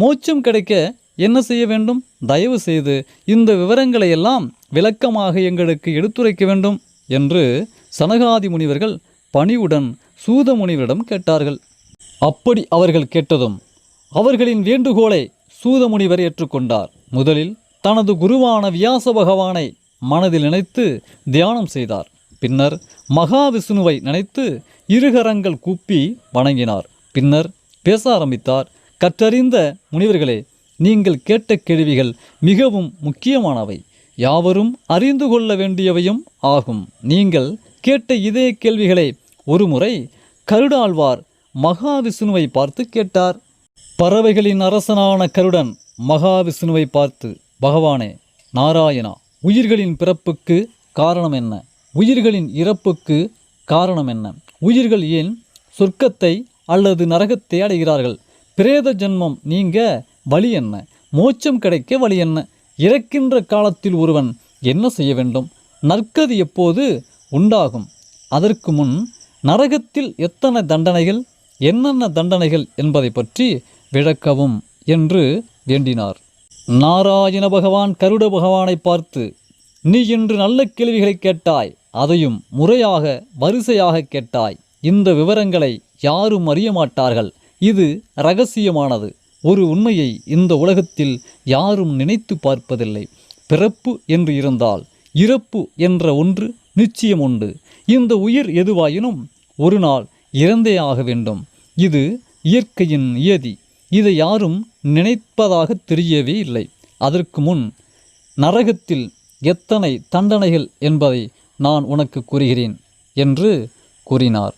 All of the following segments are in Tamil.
மோட்சம் கிடைக்க என்ன செய்ய வேண்டும்? தயவு செய்து இந்த விவரங்களை எல்லாம் விளக்கமாக எங்களுக்கு எடுத்துரைக்க வேண்டும் என்று சனகாதி முனிவர்கள் பணிவுடன் சூத முனிவரிடம் கேட்டார்கள். அப்படி அவர்கள் கேட்டதும் அவர்களின் வேண்டுகோளை சூத முனிவர் ஏற்றுக்கொண்டார். முதலில் தனது குருவான வியாச பகவானை மனதில் நினைத்து தியானம் செய்தார். பின்னர் மகாவிஷ்ணுவை நினைத்து இருகரங்கள் கூப்பி வணங்கினார். பின்னர் பேச ஆரம்பித்தார். கற்றறிந்த முனிவர்களே நீங்கள் கேட்ட கேள்விகள் மிகவும் முக்கியமானவை. யாவரும் அறிந்து கொள்ள வேண்டியவையும் ஆகும். நீங்கள் கேட்ட இதே கேள்விகளை ஒருமுறை கருடாழ்வார் மகாவிஷ்ணுவை பார்த்து கேட்டார். பறவைகளின் அரசனான கருடன் மகாவிஷ்ணுவை பார்த்து பகவானே நாராயணா உயிர்களின் பிறப்புக்கு காரணம் என்ன? உயிர்களின் இறப்புக்கு காரணம் என்ன? உயிர்கள் ஏன் சொர்க்கத்தை அல்லது நரகத்தை அடைகிறார்கள்? பிரேத ஜென்மம் நீங்க வழி என்ன? மோட்சம் கிடைக்க வழி என்ன? இறக்கின்ற காலத்தில் ஒருவன் என்ன செய்ய வேண்டும்? நற்கதி எப்போது உண்டாகும்? அதற்கு முன் நரகத்தில் எத்தனை தண்டனைகள்? என்னென்ன தண்டனைகள் என்பதை பற்றி விளக்கவும் என்று வேண்டினார். நாராயண பகவான் கருட பகவானை பார்த்து நீ இன்று நல்ல கேள்விகளை கேட்டாய் அதையும் முறையாக வரிசையாக கேட்டாய். இந்த விவரங்களை யாரும் அறிய மாட்டார்கள். இது ரகசியமானது ஒரு உண்மையை இந்த உலகத்தில் யாரும் நினைத்து பார்ப்பதில்லை. பிறப்பு என்று இருந்தால் இறப்பு என்ற ஒன்று நிச்சயம் உண்டு. இந்த உயிர் எதுவாயினும் ஒரு நாள் இறந்தே ஆக வேண்டும். இது இயற்கையின் நியதி. இதை யாரும் நினைப்பதாக தெரியவே இல்லை. அதற்கு முன் நரகத்தில் எத்தனை தண்டனைகள் என்பதை நான் உனக்கு கூறுகிறேன் என்று கூறினார்.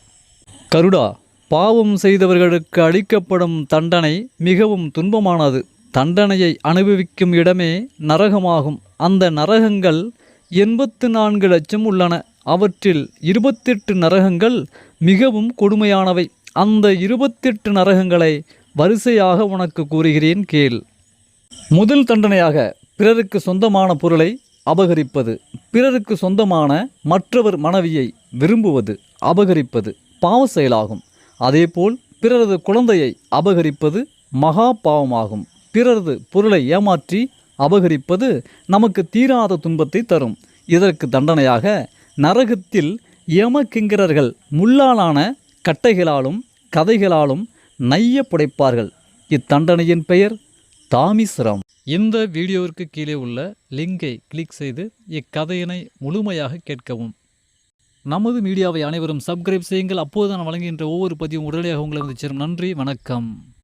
கருடா பாவம் செய்தவர்களுக்கு அளிக்கப்படும் தண்டனை மிகவும் துன்பமானது. தண்டனையை அனுபவிக்கும் இடமே நரகமாகும். அந்த நரகங்கள் எண்பத்து நான்கு லட்சம் உள்ளன. அவற்றில் இருபத்தெட்டு நரகங்கள் மிகவும் கொடுமையானவை. அந்த இருபத்தெட்டு நரகங்களை வரிசையாக உனக்கு கூறுகிறேன் கேள். முதல் தண்டனையாக பிறருக்கு சொந்தமான பொருளை அபகரிப்பது. பிறருக்கு சொந்தமான மற்றவர் மனைவியை விரும்புவது அபகரிப்பது. பாவ செயலாகும். அதேபோல் பிறரது குழந்தையை அபகரிப்பது மகா பாவமாகும். பிறரது பொருளை ஏமாற்றி அபகரிப்பது நமக்கு தீராத துன்பத்தை தரும். இதற்கு தண்டனையாக நரகத்தில் யமகிங்கரர்கள் முள்ளாலான கட்டைகளாலும் கதைகளாலும் நைய புடைப்பார்கள். இத்தண்டனையின் பெயர் தாமிஸ்ரம். இந்த வீடியோவிற்கு கீழே உள்ள லிங்கை கிளிக் செய்து இக்கதையினை முழுமையாக கேட்கவும். நமது மீடியாவை அனைவரும் சப்ஸ்கிரைப் செய்யுங்கள். அப்போது நான் வழங்குகின்ற ஒவ்வொரு பதிவும் உடனடியாக உங்களை வந்து சேரும். நன்றி வணக்கம்.